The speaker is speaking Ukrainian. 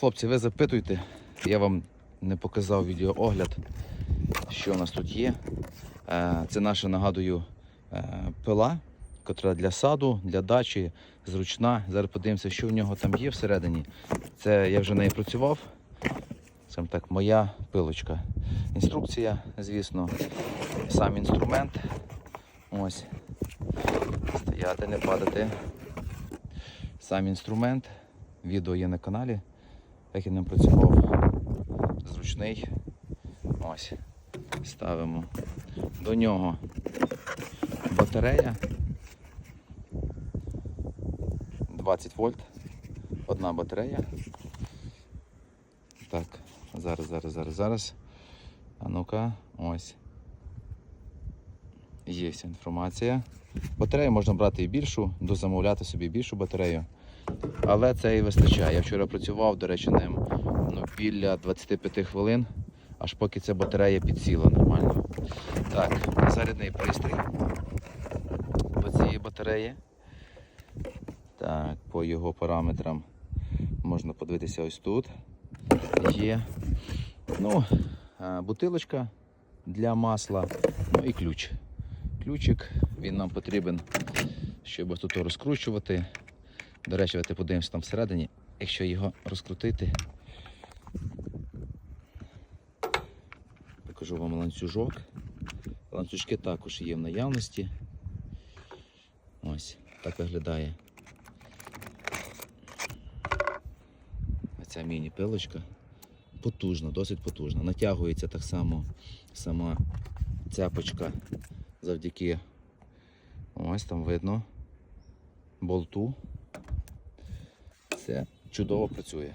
Хлопці, ви запитуйте, я вам не показав відеоогляд, що у нас тут є. Е, Це наша, нагадую, е, пила, котра для саду, для дачі, зручна. Зараз подивимося, що в нього там є всередині. Це я вже нею працював. Скажімо так, моя пилочка. Інструкція, звісно, сам інструмент. Ось. Стояти, не падати. Сам інструмент. Відео є на каналі. Як я ним працював. Зручний. Ось. Ставимо до нього батарея. 20 вольт. Одна батарея. Так, зараз, зараз, зараз, зараз. А ну-ка, ось. Є інформація. Батарею можна брати і більшу, дозамовляти собі більшу батарею. Але це і вистачає. Я вчора працював, до речі, ним ну, біля 25 хвилин, аж поки ця батарея підсіла нормально. Так, зарядний пристрій по цієї батареї. Так, по його параметрам можна подивитися ось тут. Є. Ну, е, бутилочка для масла, ну і ключ. Ключик, він нам потрібен, щоб тут розкручувати. До речі, давайте подивимося там всередині, якщо його розкрутити. Покажу вам ланцюжок. Ланцюжки також є в наявності. Ось, так виглядає. Ця міні-пилочка. Потужна, досить потужна. Натягується так само сама цяпочка завдяки ось там видно болту. Це чудово працює.